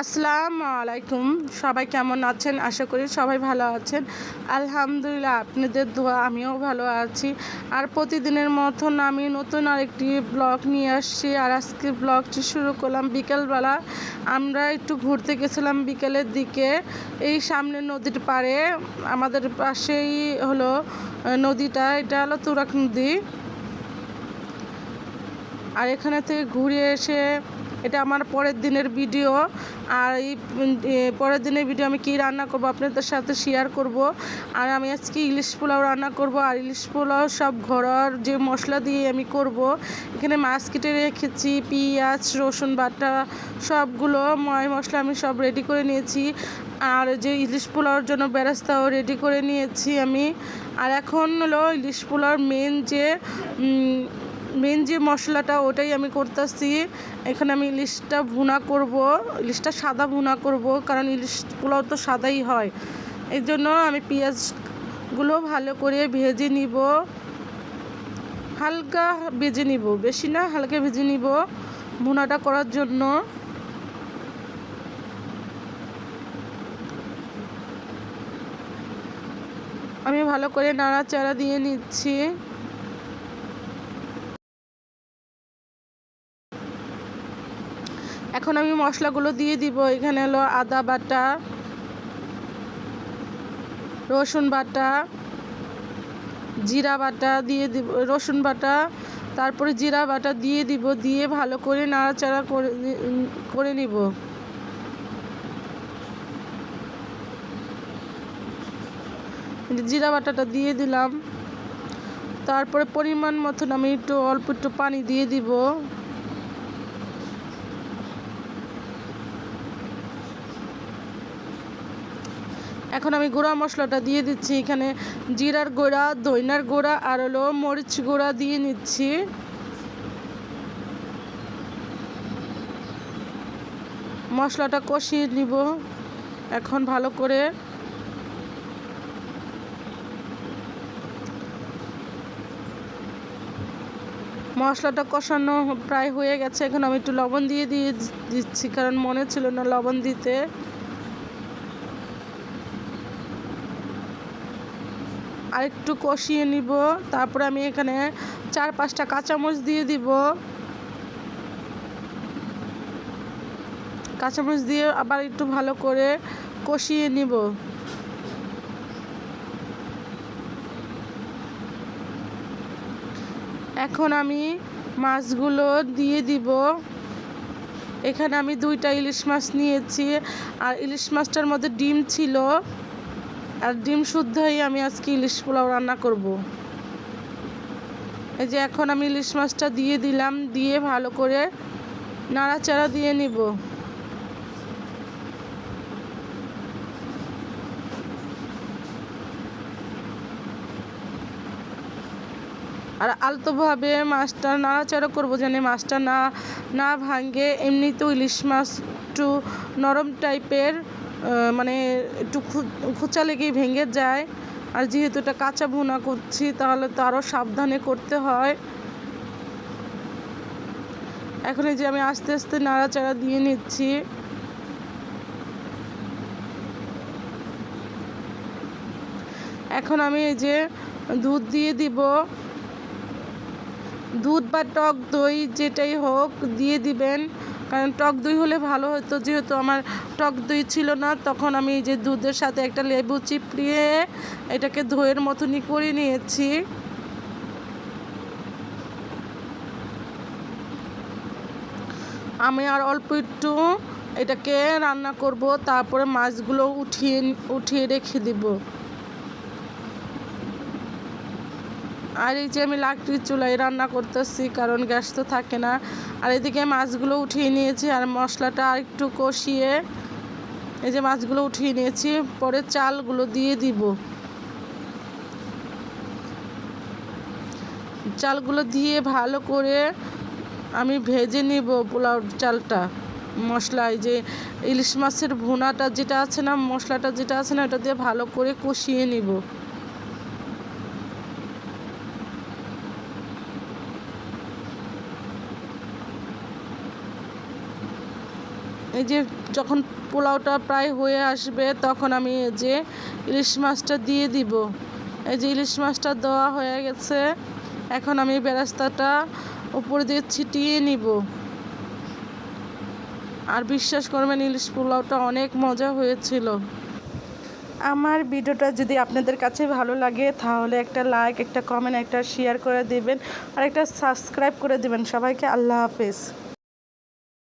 আসসালামু আলাইকুম। সবাই কেমন আছেন? আশা করি সবাই ভালো আছেন। আলহামদুলিল্লাহ, আপনাদের দোয়া, আমিও ভালো আছি। আর প্রতিদিনের মতন আমি নতুন আরেকটি ব্লগ নিয়ে আসছি। আর আজকে ব্লগটি শুরু করলাম বিকেলবেলা। আমরা একটু ঘুরতে গেছিলাম বিকেলের দিকে। এই সামনে নদীর পাড়ে, আমাদের পাশেই হলো নদীটা। এটা হলো তুরাক নদী। আর এখানে থেকে ঘুরে এসে এটা আমার পরের দিনের ভিডিও আর এই পরের দিনের ভিডিও আমি কী রান্না করব আপনাদের সাথে শেয়ার করব। আর আমি আজকে ইলিশ পোলাও রান্না করব। আর ইলিশ পোলাও সব ঘরোয়ার যে মশলা দিয়ে আমি করব। এখানে মাছ কেটে রেখেছি, পেঁয়াজ, রসুন বাটা, সবগুলো ময় মশলা আমি সব রেডি করে নিয়েছি। আর যে ইলিশ পোলাওর জন্য বেরাস্তাও রেডি করে নিয়েছি আমি। আর এখন হলো ইলিশ পোলাওর মেন যে মেন যে মশলাটা ওটাই আমি করতেছি। এখানে আমি ইলিশটা ভুনা করব, ইলিশটা সাদা ভুনা করব, কারণ ইলিশ পোলাও তো সাদাই হয়। এই জন্য আমি পেঁয়াজগুলো ভালো করে ভেজে নিব। হালকা ভেজে নিব, বেশি না, হালকা ভেজে নিব ভুনাটা করার জন্য। আমি ভালো করে নাড়াচাড়া দিয়ে নিচ্ছি। এখন আমি মশলাগুলো দিয়ে দিব। এখানে হলো আদা বাটা, রসুন বাটা, জিরা বাটা দিয়ে দিব, রসুন বাটা, তারপরে জিরা বাটা দিয়ে দিব, দিয়ে ভালো করে নাড়াচাড়া করে করে নিব। জিরা বাটাটা দিয়ে দিলাম। তারপরে পরিমাণ মতন আমি একটু অল্প একটু পানি দিয়ে দিব। এখন আমি গুঁড়া মশলাটা দিয়ে দিচ্ছি। এখানে জিরার গুঁড়া দইনার গুঁড়া আর হলো মরিচ গুঁড়া দিয়ে নিচ্ছি। মশলাটা কষিয়ে নিব এখন ভালো করে। মশলাটা কষানো প্রায় হয়ে গেছে। এখন আমি একটু লবণ দিয়ে দিয়ে দিচ্ছি, কারণ মনে ছিল না লবণ দিতে। আর একটু কষিয়ে নিব। তারপরে আমি এখানে চার পাঁচটা কাঁচামরিচ দিয়ে দিব। কাঁচামরিচ দিয়ে আবার একটু ভালো করে কষিয়ে নিব। এখন আমি মাছগুলো দিয়ে দিব। এখানে আমি দুইটা ইলিশ মাছ নিয়েছি। আর ইলিশ মাছটার মধ্যে ডিম ছিল। আর ডিম শুদ্ধই আমি আজকে ইলিশ পোলাও রান্না করব। এই যে এখন আমি ইলিশ মাছটা দিয়ে দিলাম, দিয়ে ভালো করে নাড়াচাড়া দিয়ে নিব। আর আলতোভাবে মাছটা নাড়াচাড়া করব যেন মাছটা না না ভাঙে। এমনিতেও ইলিশ মাছ একটু নরম টাইপের মানে একটু খোঁচা লেগেই ভেঙে যায়। আর যেহেতু এটা কাঁচা ভুনা করছি, তাহলে তো আরও সাবধানে করতে হয়। এখন এই যে আমি আস্তে আস্তে নাড়াচাড়া দিয়ে নিচ্ছি। এখন আমি এই যে দুধ দিয়ে দিব। দুধ বা টক দই যেটাই হোক দিয়ে দিবেন। কারণ টক দই হলে ভালো হতো। যেহেতু আমার টক দই ছিল না, তখন আমি যে দুধের সাথে একটা লেবু চিপড়িয়ে এটাকে দইয়ের মতনই করে নিয়েছি। আমি আর অল্প একটু এটাকে রান্না করব, তারপরে মাছগুলো উঠিয়ে উঠিয়ে রেখে দিব। আর এই যে আমি লাকড়ির চুলায় রান্না করতেছি, কারণ গ্যাস তো থাকে না। আর এদিকে মাছগুলো উঠিয়ে নিয়েছি, আর মশলাটা আর একটু কষিয়ে এই যে মাছগুলো উঠিয়ে নিয়েছি, পরে চালগুলো দিয়ে দিব। চালগুলো দিয়ে ভালো করে আমি ভেজে নিব পোলাও চালটা, মশলা, এই যে ইলিশ মাছের ভুনাটা যেটা আছে না, মশলাটা যেটা আছে না, ওটা দিয়ে ভালো করে কষিয়ে নিব। এই যে যখন পোলাওটা প্রায় হয়ে আসবে, তখন আমি যে ইলিশ মাছটা দিয়ে দিব। এই যে ইলিশ মাছটা দেওয়া হয়ে গেছে, এখন আমি বেরাস্তাটা উপর দিয়ে ছিটিয়ে নিব। আর বিশ্বাস করবেন, ইলিশ পোলাওটা অনেক মজা হয়েছিল। আমার ভিডিওটা যদি আপনাদের কাছে ভালো লাগে, তাহলে একটা লাইক, একটা কমেন্ট, একটা শেয়ার করে দেবেন। আর একটা সাবস্ক্রাইব করে দেবেন। সবাইকে আল্লাহ হাফেজ।